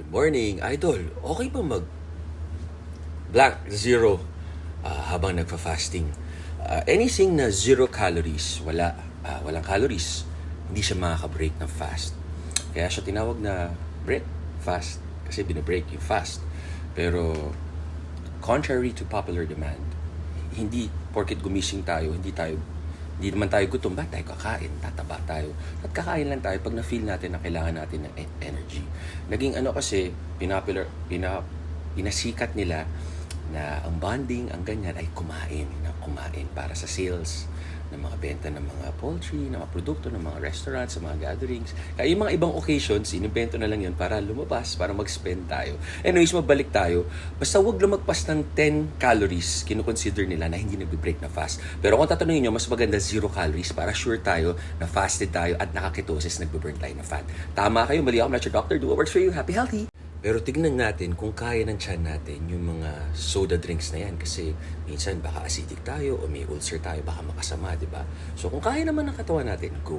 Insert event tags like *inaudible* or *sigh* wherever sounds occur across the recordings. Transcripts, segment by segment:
Good morning, idol. Okay ba mag blank, zero ah, habang nagfa-fasting? Ah, anything na zero calories, wala, ah, walang calories, hindi siya makaka-break ng fast. Kaya siya tinawag na break fast kasi binibreak yung fast. Pero contrary to popular demand, hindi porket gumising tayo, hindi tayo hindi naman tayo gutom, ba tayo kakain? Tataba tayo. At kakain lang tayo pag na-feel natin na kailangan natin ng e- energy. Naging ano kasi, pinapular, pina, pinasikat nila na ang bonding, ang ganyan ay kumain, na kumain para sa sales ng mga benta ng mga poultry, ng mga produkto, ng mga restaurants, sa mga gatherings. Kaya yung mga ibang occasions, inimbento na lang yun para lumabas, para mag-spend tayo. Anyways, mabalik tayo. Basta huwag lumagpas ng 10 calories, kinukonsider nila na hindi nagbe-break na fast. Pero kung tatanungin nyo, mas maganda zero calories para sure tayo na fasted tayo at nakaketosis, nagbe-burn tayo ng fat. Tama kayo, mali ako, your doctor. Do what works for you. Happy, healthy! Pero tignan natin kung kaya ng tiyan natin yung mga soda drinks na yan kasi minsan baka acidic tayo o may ulcer tayo, baka makasama, di ba? So kung kaya naman ng katawan natin, go.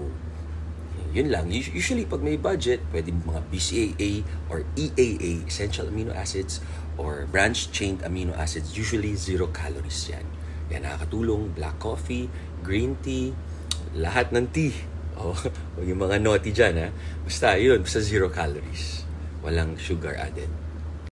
Yun lang. Us- Usually pag may budget, pwede mga BCAA or EAA, essential amino acids, or branch-chained amino acids, usually zero calories yan. Yan nakakatulong, black coffee, green tea, lahat ng tea. O, *laughs* oh, *laughs* yung mga naughty dyan, ha? Basta, yun, basta zero calories. Walang sugar added.